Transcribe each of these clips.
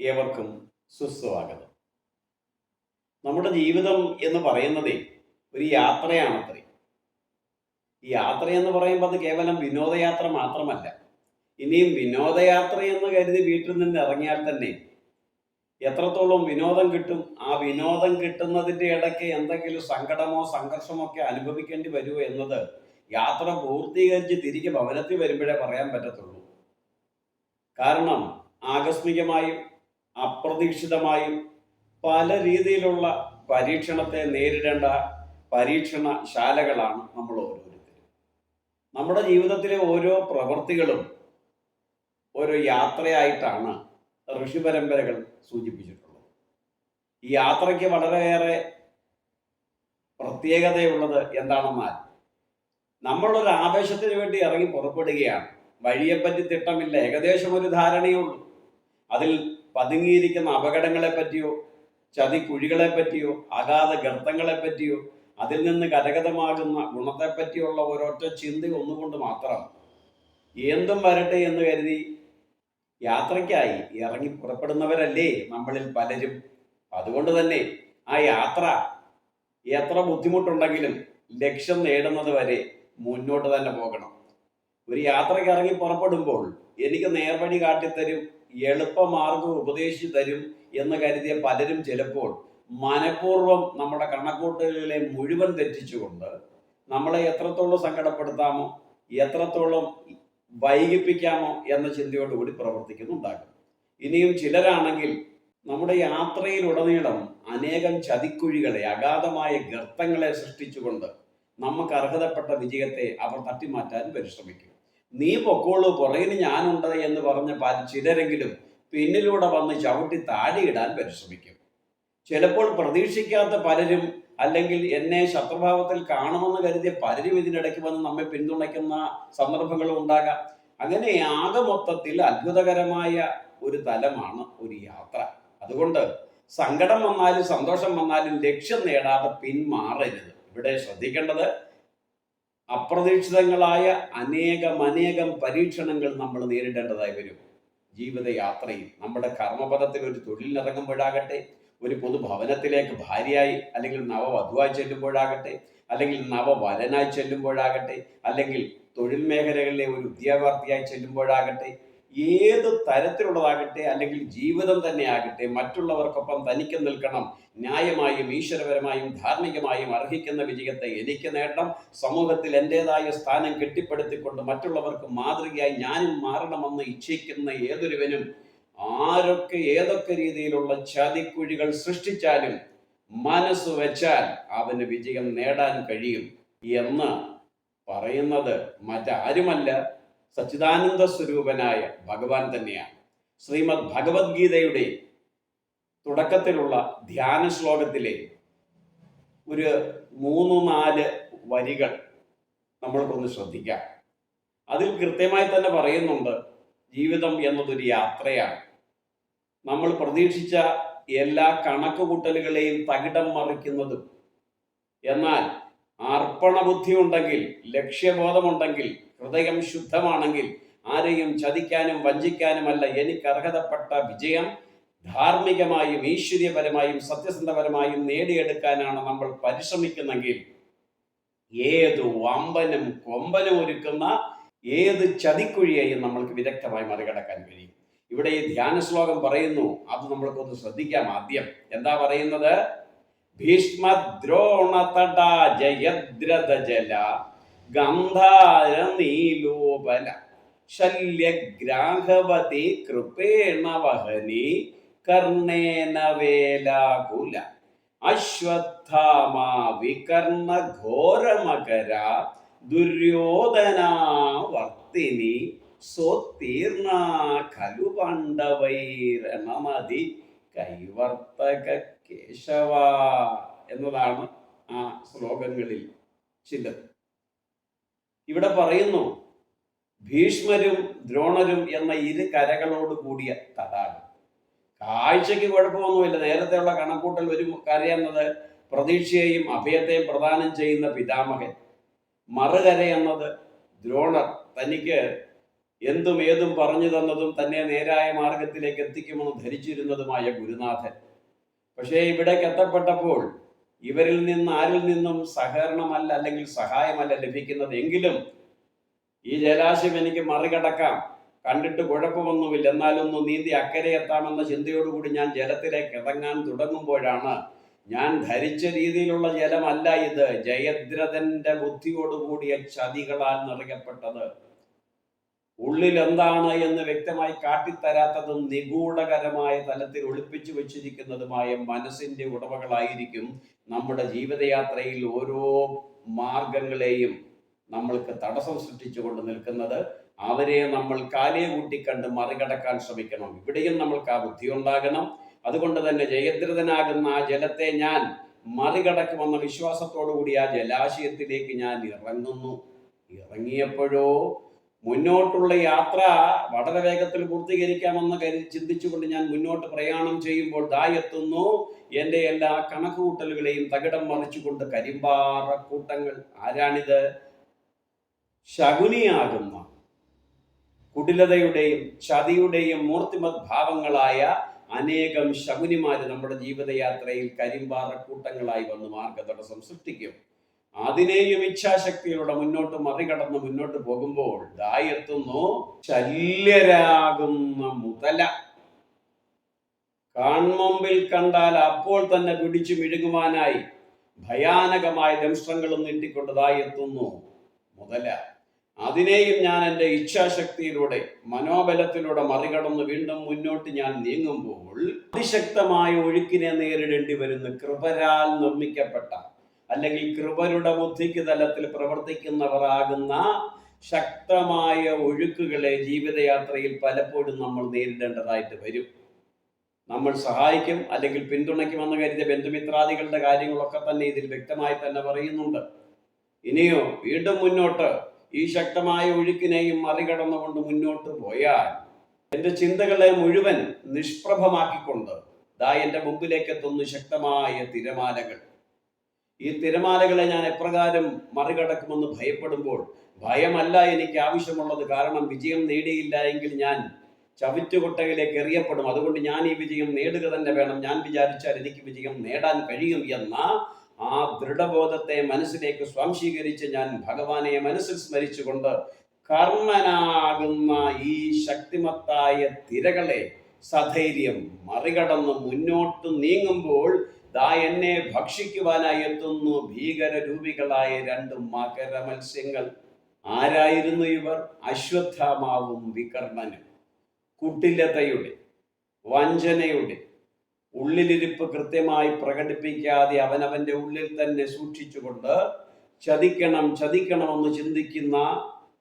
ഏവർക്കും സുസ്വാഗതം. നമ്മുടെ ജീവിതം എന്ന് പറയുന്നതേ ഒരു യാത്രയാണത്രേ. ഈ യാത്ര എന്ന് പറയുമ്പോൾ അത് കേവലം വിനോദയാത്ര മാത്രമല്ല. ഇനിയും വിനോദയാത്ര എന്ന് കരുതി വീട്ടിൽ നിന്ന് ഇറങ്ങിയാൽ തന്നെ എത്രത്തോളം വിനോദം കിട്ടും ആ വിനോദം കിട്ടുന്നതിന്റെ ഇടയ്ക്ക് എന്തെങ്കിലും സങ്കടമോ സംഘർഷമോ ഒക്കെ അനുഭവിക്കേണ്ടി വരുമോ എന്നത് യാത്ര പൂർത്തീകരിച്ച് തിരികെ ഭവനത്തിൽ വരുമ്പോഴേ പറയാൻ പറ്റത്തുള്ളൂ. കാരണം ആകസ്മികമായും അപ്രതീക്ഷിതമായും പല രീതിയിലുള്ള പരീക്ഷണത്തെ നേരിടേണ്ട പരീക്ഷണശാലകളാണ് നമ്മൾ ഓരോരുത്തരും. നമ്മുടെ ജീവിതത്തിലെ ഓരോ പ്രവൃത്തികളും ഓരോ യാത്രയായിട്ടാണ് ഋഷി പരമ്പരകൾ സൂചിപ്പിച്ചിട്ടുള്ളത്. ഈ യാത്രയ്ക്ക് വളരെയേറെ പ്രത്യേകതയുള്ളത് എന്താണെന്നാൽ നമ്മളൊരു ആവേശത്തിന് വേണ്ടി ഇറങ്ങി പുറപ്പെടുകയാണ്. വഴിയെപ്പറ്റി തിട്ടമില്ല. ഏകദേശം ഒരു ധാരണയുള്ളൂ അതിൽ പതുങ്ങിയിരിക്കുന്ന അപകടങ്ങളെ പറ്റിയോ ചതിക്കുഴികളെ പറ്റിയോ അഗാധ ഗർത്തങ്ങളെ പറ്റിയോ അതിൽ നിന്ന് കരകതമാകുന്ന ഗുണത്തെ പറ്റിയുള്ള ഒരൊറ്റ ചിന്ത ഒന്നുകൊണ്ട് മാത്രം എന്തും വരട്ടെ എന്ന് കരുതി യാത്രയ്ക്കായി ഇറങ്ങി പുറപ്പെടുന്നവരല്ലേ നമ്മളിൽ പലരും. അതുകൊണ്ട് തന്നെ ആ യാത്ര എത്ര ബുദ്ധിമുട്ടുണ്ടെങ്കിലും ലക്ഷ്യം നേടുന്നത് വരെ മുന്നോട്ട് തന്നെ പോകണം. ഒരു യാത്രയ്ക്ക് ഇറങ്ങി പുറപ്പെടുമ്പോൾ എനിക്ക് നേർവഴി കാട്ടിത്തരും എളുപ്പമാർഗം ഉപദേശിച്ചു തരും എന്ന് കരുതിയ പലരും ചിലപ്പോൾ മനഃപൂർവം നമ്മുടെ കണക്കൂട്ടലുകളെ മുഴുവൻ തെറ്റിച്ചുകൊണ്ട് നമ്മളെ എത്രത്തോളം സങ്കടപ്പെടുത്താമോ എത്രത്തോളം വൈകിപ്പിക്കാമോ എന്ന ചിന്തയോടുകൂടി പ്രവർത്തിക്കുന്നുണ്ടാകും. ഇനിയും ചിലരാണെങ്കിൽ നമ്മുടെ യാത്രയിലുടനീളം അനേകം ചതിക്കുഴികളെ അഗാധമായ ഗർത്തങ്ങളെ സൃഷ്ടിച്ചുകൊണ്ട് നമുക്ക് അർഹതപ്പെട്ട വിജയത്തെ അവർ തട്ടിമാറ്റാൻ പരിശ്രമിക്കും. നീ പൊക്കോളൂ പുറകിന് ഞാനുണ്ട് എന്ന് പറഞ്ഞ ചിലരെങ്കിലും പിന്നിലൂടെ വന്ന് ചവിട്ടി താഴെയിടാൻ പരിശ്രമിക്കും. ചിലപ്പോൾ പ്രതീക്ഷിക്കാത്ത പലരും അല്ലെങ്കിൽ എന്നെ ശത്രുഭാവത്തിൽ കാണുമെന്ന് കരുതിയ പലരും ഇതിനിടയ്ക്ക് വന്ന് നമ്മെ പിന്തുണയ്ക്കുന്ന സന്ദർഭങ്ങളും ഉണ്ടാകാം. അങ്ങനെ ആകെ മൊത്തത്തിൽ അത്ഭുതകരമായ ഒരു തലമാണ് ഒരു യാത്ര. അതുകൊണ്ട് സങ്കടം വന്നാലും സന്തോഷം വന്നാലും ലക്ഷ്യം നേടാതെ പിന്മാറരുത്. ഇവിടെ ശ്രദ്ധിക്കേണ്ടത് അപ്രതീക്ഷിതങ്ങളായ അനേകം അനേകം പരീക്ഷണങ്ങൾ നമ്മൾ നേരിടേണ്ടതായി വരും. ജീവിതയാത്രയിൽ നമ്മുടെ കർമ്മപഥത്തിൽ ഒരു തൊഴിലിനിറങ്ങുമ്പോഴാകട്ടെ ഒരു പൊതുഭവനത്തിലേക്ക് ഭാര്യയായി അല്ലെങ്കിൽ നവവധുവായി ചെല്ലുമ്പോഴാകട്ടെ അല്ലെങ്കിൽ നവവരനായി ചെല്ലുമ്പോഴാകട്ടെ അല്ലെങ്കിൽ തൊഴിൽ മേഖലകളിലെ ഒരു ഉദ്യോഗാർത്ഥിയായി ചെല്ലുമ്പോഴാകട്ടെ ഏത് തരത്തിലുള്ളതാകട്ടെ അല്ലെങ്കിൽ ജീവിതം തന്നെ ആകട്ടെ മറ്റുള്ളവർക്കൊപ്പം തനിക്ക് നിൽക്കണം. ന്യായമായും ഈശ്വരപരമായും ധാർമ്മികമായും അർഹിക്കുന്ന വിജയത്തെ എനിക്ക് നേടണം. സമൂഹത്തിൽ എന്റെതായ സ്ഥാനം കെട്ടിപ്പടുത്തിക്കൊണ്ട് മറ്റുള്ളവർക്ക് മാതൃകയായി ഞാനും മാറണമെന്ന് ഇച്ഛിക്കുന്ന ഏതൊരുവനും ആരൊക്കെ ഏതൊക്കെ രീതിയിലുള്ള ചതിക്കുഴികൾ സൃഷ്ടിച്ചാലും മനസ്സ് വെച്ചാൽ അവന് വിജയം നേടാൻ കഴിയും എന്ന് പറയുന്നത് മറ്റാരുമല്ല. സച്ചിദാനന്ദ സ്വരൂപനായ ഭഗവാൻ തന്നെയാണ്. ശ്രീമദ് ഭഗവത്ഗീതയുടെ തുടക്കത്തിലുള്ള ധ്യാന ശ്ലോകത്തിലെ ഒരു മൂന്ന് നാല് വരികൾ നമ്മൾക്കൊന്ന് ശ്രദ്ധിക്കാം. അതിൽ കൃത്യമായി തന്നെ പറയുന്നുണ്ട് ജീവിതം എന്നതൊരു യാത്രയാണ്. നമ്മൾ പ്രതീക്ഷിച്ച എല്ലാ കണക്കുകൂട്ടലുകളെയും തകിടം മറിക്കുന്നതും. എന്നാൽ അർപ്പണബുദ്ധി ഉണ്ടെങ്കിൽ ലക്ഷ്യബോധമുണ്ടെങ്കിൽ ഹൃദയം ശുദ്ധമാണെങ്കിൽ ആരെയും ചതിക്കാനും വഞ്ചിക്കാനുമല്ല എനിക്ക് അർഹതപ്പെട്ട വിജയം. ധാർമ്മികമായും ഈശ്വര്യപരമായും സത്യസന്ധപരമായും നേടിയെടുക്കാനാണ് നമ്മൾ പരിശ്രമിക്കുന്നെങ്കിൽ ഏത് വമ്പനും കൊമ്പനും ഒരുക്കുന്ന ഏത് ചതിക്കുഴിയെയും നമ്മൾക്ക് വിദഗ്ധമായി മറികടക്കാൻ കഴിയും. ഇവിടെ ഈ ധ്യാന ശ്ലോകം പറയുന്നു അത് നമ്മൾക്കൊന്ന് ശ്രദ്ധിക്കാം ആദ്യം. എന്താ പറയുന്നത്? ഭീഷ്മദ്രോണതട ജയദ്രഥ ഗന്ധാര നീലോപല ശല്യഗ്രാഹവതി കൃപേണ വഹനി കർണേന വേലാകുല. അശ്വത്ഥാമാ വികർണ ഘോരമകര ദുര്യോധനാവർത്തിനി സ്വത്തീർണ ഖലു പാണ്ഡവൈരണമതി കൈവർത്തക കേശവ എന്നതാണ് ആ ശ്ലോകങ്ങളിൽ ചിലത്. ഇവിടെ പറയുന്നു ഭീഷ്മരും ദ്രോണരും എന്ന ഇരു കരകളോട് കൂടിയ തടാകം. കാഴ്ചയ്ക്ക് കുഴപ്പമൊന്നുമില്ല. നേരത്തെയുള്ള കണക്കൂട്ടൽ ഒരു കരയെന്നത് പ്രതീക്ഷയെയും അഭയത്തെയും പ്രദാനം ചെയ്യുന്ന പിതാമഹൻ. മറുകര എന്നത് ദ്രോണർ തനിക്ക് എന്തും ഏതും പറഞ്ഞു തന്നതും തന്നെ നേരായ മാർഗത്തിലേക്ക് എത്തിക്കുമെന്ന് ധരിച്ചിരുന്നതുമായ ഗുരുനാഥൻ. പക്ഷേ ഇവിടേക്ക് എത്തപ്പെട്ടപ്പോൾ ഇവരിൽ നിന്ന് ആരിൽ നിന്നും സഹകരണമല്ല അല്ലെങ്കിൽ സഹായമല്ല ലഭിക്കുന്നത് എങ്കിലും ഈ ജലാശയം എനിക്ക് മറികടക്കാം. കണ്ടിട്ട് കുഴപ്പമൊന്നുമില്ല. എന്നാലൊന്ന് നീന്തി അക്കരെ എത്താമെന്ന ചിന്തയോടുകൂടി ഞാൻ ജലത്തിലേക്ക് ഇറങ്ങാൻ തുടങ്ങുമ്പോഴാണ് ഞാൻ ധരിച്ച രീതിയിലുള്ള ജലമല്ല ഇത്. ജയദ്രഥന്റെ ബുദ്ധിയോടുകൂടിയ ചതികളാൽ നിറയപ്പെട്ടത്. ഉള്ളിൽ എന്താണ് എന്ന് വ്യക്തമായി കാട്ടിത്തരാത്തതും നിഗൂഢകരമായ തലത്തിൽ ഒളിപ്പിച്ചു വച്ചിരിക്കുന്നതുമായ മനസ്സിന്റെ ഉടമകളായിരിക്കും നമ്മുടെ ജീവിതയാത്രയിൽ ഓരോ മാർഗങ്ങളെയും നമ്മൾക്ക് തടസ്സം സൃഷ്ടിച്ചുകൊണ്ട് നിൽക്കുന്നത് അവരെ നമ്മൾ കാലേ കൂട്ടിക്കണ്ട് മറികടക്കാൻ ശ്രമിക്കണം. ഇവിടെയും നമ്മൾക്ക് ആ ബുദ്ധി ഉണ്ടാകണം. അതുകൊണ്ട് തന്നെ ജയദ്രതനാകുന്ന ആ ജലത്തെ ഞാൻ മറികടക്കുമെന്ന വിശ്വാസത്തോടു കൂടി ആ ജലാശയത്തിലേക്ക് ഞാൻ ഇറങ്ങുന്നു. ഇറങ്ങിയപ്പോഴോ മുന്നോട്ടുള്ള യാത്ര വളരെ വേഗത്തിൽ പൂർത്തീകരിക്കാമെന്ന് കരുതി ചിന്തിച്ചുകൊണ്ട് ഞാൻ മുന്നോട്ട് പ്രയാണം ചെയ്യുമ്പോൾ ദാ എത്തുന്നു. എന്റെ എല്ലാ കണക്കുകൂട്ടലുകളെയും തകിടം മറിച്ചുകൊണ്ട് കരിമ്പാറ കൂട്ടങ്ങൾ. ആരാണിത്? ശകുനിയാകുന്ന കുടിലതയുടെയും ചതിയുടെയും മൂർത്തിമത് ഭാവങ്ങളായ അനേകം ശകുനിമാര് നമ്മുടെ ജീവിതയാത്രയിൽ കരിമ്പാറ കൂട്ടങ്ങളായി വന്ന് മാർഗതടസ്സം സൃഷ്ടിക്കും. അതിനെയും ഇച്ഛാശക്തിയിലൂടെ മുന്നോട്ട് മറികടന്ന് മുന്നോട്ട് പോകുമ്പോൾ ദായെത്തുന്നു ശല്യരാകുന്ന മുതല. കാൺമുമ്പിൽ കണ്ടാൽ അപ്പോൾ തന്നെ പിടിച്ചു മിഴുകുവാനായി ഭയാനകമായ ദംഷ്ട്രങ്ങളും നീട്ടിക്കൊണ്ട് എത്തുന്നു മുതല. അതിനെയും ഞാൻ എന്റെ ഇച്ഛാശക്തിയിലൂടെ മനോബലത്തിലൂടെ മറികടന്ന് വീണ്ടും മുന്നോട്ട് ഞാൻ നീങ്ങുമ്പോൾ അതിശക്തമായ ഒഴുക്കിനെ നേരിടേണ്ടി വരുന്ന കൃപരാൽ നിർമ്മിക്കപ്പെട്ട അല്ലെങ്കിൽ കൃപരുടെ ബുദ്ധിക്ക് തലത്തിൽ പ്രവർത്തിക്കുന്നവരാകുന്ന ശക്തമായ ഒഴുക്കുകളെ ജീവിതയാത്രയിൽ പലപ്പോഴും നമ്മൾ നേരിടേണ്ടതായിട്ട് വരും. നമ്മൾ സഹായിക്കും അല്ലെങ്കിൽ പിന്തുണയ്ക്കുമെന്ന് കരുതിയ ബന്ധുമിത്രാദികളുടെ കാര്യങ്ങളൊക്കെ തന്നെ ഇതിൽ വ്യക്തമായി തന്നെ പറയുന്നുണ്ട്. ഇനിയോ വീണ്ടും മുന്നോട്ട് ഈ ശക്തമായ ഒഴുക്കിനെയും മറികടന്നുകൊണ്ട് മുന്നോട്ട് പോയാൽ എന്റെ ചിന്തകളെ മുഴുവൻ നിഷ്പ്രഭമാക്കിക്കൊണ്ട് ദാ എന്റെ മുമ്പിലേക്ക് എത്തുന്നു ശക്തമായ തിരമാലകൾ ഈ തിരമാലകളെ ഞാൻ എപ്രകാരം മറികടക്കുമെന്ന് ഭയപ്പെടുമ്പോൾ ഭയമല്ല എനിക്ക് ആവശ്യമുള്ളത്. കാരണം വിജയം നേടിയില്ല എങ്കിൽ ഞാൻ ചവിറ്റുകൊട്ടയിലേക്ക് എറിയപ്പെടും. അതുകൊണ്ട് ഞാൻ ഈ വിജയം നേടുക തന്നെ വേണം. ഞാൻ വിചാരിച്ചാൽ എനിക്ക് വിജയം നേടാൻ കഴിയും എന്ന ആ ദൃഢബോധത്തെ മനസ്സിലേക്ക് സ്വാംശീകരിച്ച് ഞാൻ ഭഗവാനെ മനസ്സിൽ സ്മരിച്ചുകൊണ്ട് കർമ്മനാകുന്ന ഈ ശക്തിമത്തായ തിരകളെ സധൈര്യം മറികടന്ന് മുന്നോട്ട് നീങ്ങുമ്പോൾ ദാ എന്നെ ഭക്ഷിക്കുവാനായി എത്തുന്നു ഭീകര രൂപികളായ രണ്ട് മകര മത്സ്യങ്ങൾ ആരായിരുന്നു ഇവർ? അശ്വത്ഥാമാവും വികർണനും. കുട്ടിലതയുടെ വഞ്ചനയുടെ ഉള്ളിലിരിപ്പ് കൃത്യമായി പ്രകടിപ്പിക്കാതെ അവനവന്റെ ഉള്ളിൽ തന്നെ സൂക്ഷിച്ചുകൊണ്ട് ചതിക്കണം ചതിക്കണമെന്ന് ചിന്തിക്കുന്ന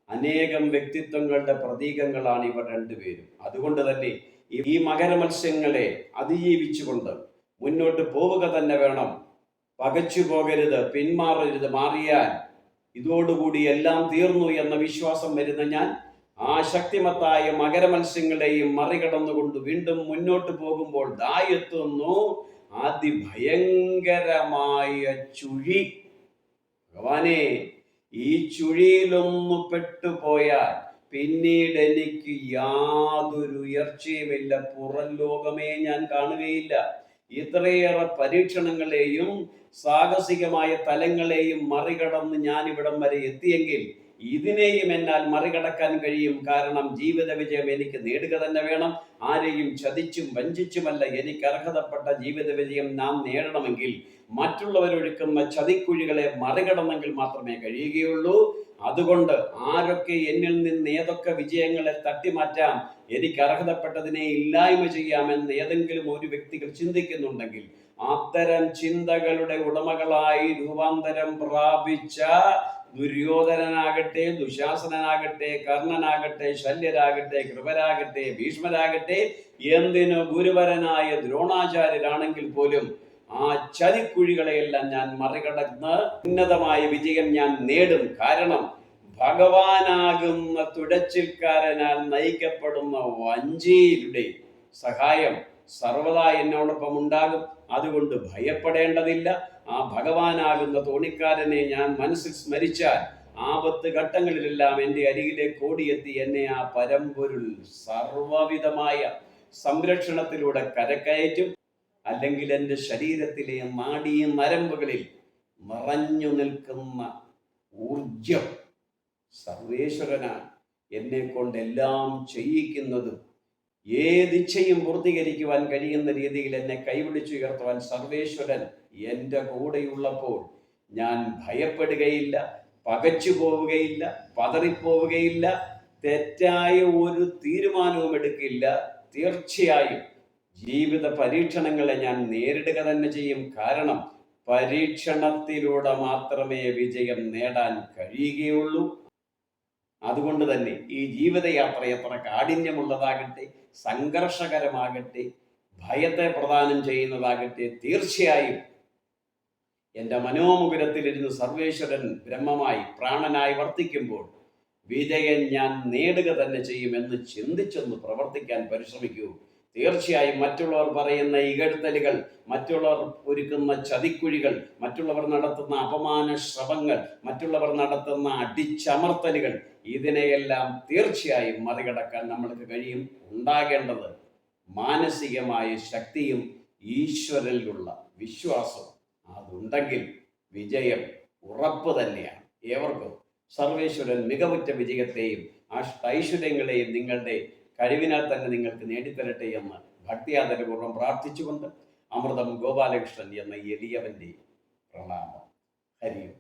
അനേകം വ്യക്തിത്വങ്ങളുടെ പ്രതീകങ്ങളാണ് ഇവർ രണ്ടുപേരും. അതുകൊണ്ട് തന്നെ ഈ- മകര മത്സ്യങ്ങളെ അതിജീവിച്ചുകൊണ്ട് മുന്നോട്ട് പോവുക തന്നെ വേണം. പകച്ചു പോകരുത് പിന്മാറരുത്. മാറിയാൽ ഇതോടുകൂടി എല്ലാം തീർന്നു എന്ന വിശ്വാസം വരുന്ന ഞാൻ ആ ശക്തിമത്തായ മകരമത്സ്യങ്ങളെയും മറികടന്നുകൊണ്ട് വീണ്ടും മുന്നോട്ട് പോകുമ്പോൾ ദായെത്തുന്നു. അതിഭയങ്കരമായ ചുഴി. ഭഗവാനെ ഈ ചുഴിയിലൊന്നു പെട്ടുപോയാൽ പിന്നീട് എനിക്ക് യാതൊരു ഉയർച്ചയുമില്ല. പുറം ലോകമേ ഞാൻ കാണുകയില്ല. ഇത്രയേറെ പരീക്ഷണങ്ങളെയും സാഹസികമായ തലങ്ങളെയും മറികടന്ന് ഞാൻ ഇവിടം വരെ എത്തിയെങ്കിൽ ഇതിനെയും എന്നാൽ മറികടക്കാൻ കഴിയും. കാരണം ജീവിത വിജയം എനിക്ക് നേടുക തന്നെ വേണം. ആരെയും ചതിച്ചും വഞ്ചിച്ചുമല്ല എനിക്ക് അർഹതപ്പെട്ട ജീവിത വിജയം നാം നേടണമെങ്കിൽ മറ്റുള്ളവരൊഴുക്കുന്ന ചതിക്കുഴികളെ മറികടന്നെങ്കിൽ മാത്രമേ കഴിയുകയുള്ളൂ. അതുകൊണ്ട് ആരൊക്കെ എന്നിൽ നിന്ന് ഏതൊക്കെ വിജയങ്ങളെ തട്ടിമാറ്റാം എനിക്ക് അർഹതപ്പെട്ടതിനെ ഇല്ലായ്മ ചെയ്യാമെന്ന് ഏതെങ്കിലും ഒരു വ്യക്തികൾ ചിന്തിക്കുന്നുണ്ടെങ്കിൽ അത്തരം ചിന്തകളുടെ ഉടമകളായി രൂപാന്തരം പ്രാപിച്ച ദുര്യോധനനാകട്ടെ ദുശാസനനാകട്ടെ കർണനാകട്ടെ ശല്യരാകട്ടെ കൃപരാകട്ടെ ഭീഷ്മരാകട്ടെ എന്തിനു ഗുരുവരനായ ദ്രോണാചാര്യരാണെങ്കിൽ പോലും ആ ചതിക്കുഴികളെയെല്ലാം ഞാൻ മറികടന്ന് ഉന്നതമായ വിജയം ഞാൻ നേടും. കാരണം ഭഗവാനാകുന്ന തുടച്ചിൽക്കാരനാൽ നയിക്കപ്പെടുന്ന വഞ്ചിയുടെ സഹായം സർവദാ എന്നോടൊപ്പം ഉണ്ടാകും. അതുകൊണ്ട് ഭയപ്പെടേണ്ടതില്ല. ആ ഭഗവാനാകുന്ന തോണിക്കാരനെ ഞാൻ മനസ്സിൽ സ്മരിച്ചാൽ ആപത്ത് ഘട്ടങ്ങളിലെല്ലാം എന്റെ അരികിലേക്ക് ഓടിയെത്തി എന്നെ ആ പരമ്പൊരുൾ സർവവിധമായ സംരക്ഷണത്തിലൂടെ കരക്കയറ്റും. അല്ലെങ്കിൽ എന്റെ ശരീരത്തിലെ നാടീ നരമ്പുകളിൽ നിറഞ്ഞു നിൽക്കുന്ന ഊർജം സർവേശ്വരനാണ് എന്നെ കൊണ്ടെല്ലാം ചെയ്യിക്കുന്നതും. ഏതിച്ഛയും പൂർത്തീകരിക്കുവാൻ കഴിയുന്ന രീതിയിൽ എന്നെ കൈപിടിച്ചുയർത്തുവാൻ സർവേശ്വരൻ എന്റെ കൂടെയുള്ളപ്പോൾ ഞാൻ ഭയപ്പെടുകയില്ല പകച്ചു പോവുകയില്ല പതറിപ്പോവുകയില്ല തെറ്റായ ഒരു തീരുമാനവും എടുക്കില്ല. തീർച്ചയായും ജീവിത പരീക്ഷണങ്ങളെ ഞാൻ നേരിടുക തന്നെ ചെയ്യും. കാരണം പരീക്ഷണത്തിലൂടെ മാത്രമേ വിജയം നേടാൻ കഴിയുകയുള്ളൂ. അതുകൊണ്ട് തന്നെ ഈ ജീവിതയാത്ര എത്ര കാഠിന്യമുള്ളതാകട്ടെ സംഘർഷകരമാകട്ടെ ഭയത്തെ പ്രദാനം ചെയ്യുന്നതാകട്ടെ തീർച്ചയായും എന്റെ മനോമുകുരത്തിലിരുന്ന് സർവേശ്വരൻ ബ്രഹ്മമായി പ്രാണനായി വർത്തിക്കുമ്പോൾ വിജയം ഞാൻ നേടുക തന്നെ ചെയ്യുമെന്ന് ചിന്തിച്ചൊന്ന് പ്രവർത്തിക്കാൻ പരിശ്രമിക്കൂ. തീർച്ചയായും മറ്റുള്ളവർ പറയുന്ന ഇകഴ്ത്തലുകൾ മറ്റുള്ളവർ ഒരുക്കുന്ന ചതിക്കുഴികൾ മറ്റുള്ളവർ നടത്തുന്ന അപമാന ശ്രമങ്ങൾ മറ്റുള്ളവർ നടത്തുന്ന അടിച്ചമർത്തലുകൾ ഇതിനെയെല്ലാം തീർച്ചയായും മറികടക്കാൻ നമ്മൾക്ക് കഴിയും. ഉണ്ടാകേണ്ടത് മാനസികമായ ശക്തിയും ഈശ്വരനിലുള്ള വിശ്വാസവും. അതുണ്ടെങ്കിൽ വിജയം ഉറപ്പ് തന്നെയാണ്. ഏവർക്കും സർവേശ്വരൻ മികവുറ്റ വിജയത്തെയും ആ ഐശ്വര്യങ്ങളെയും നിങ്ങളുടെ കഴിവിനാൽ തന്നെ നിങ്ങൾക്ക് നേടിത്തരട്ടെ എന്ന് ഭക്തിയാദരപൂർവം പ്രാർത്ഥിച്ചുകൊണ്ട് അമൃതം ഗോപാലകൃഷ്ണൻ എന്ന എളിയവന്റെ പ്രണാമം. ഹരിയും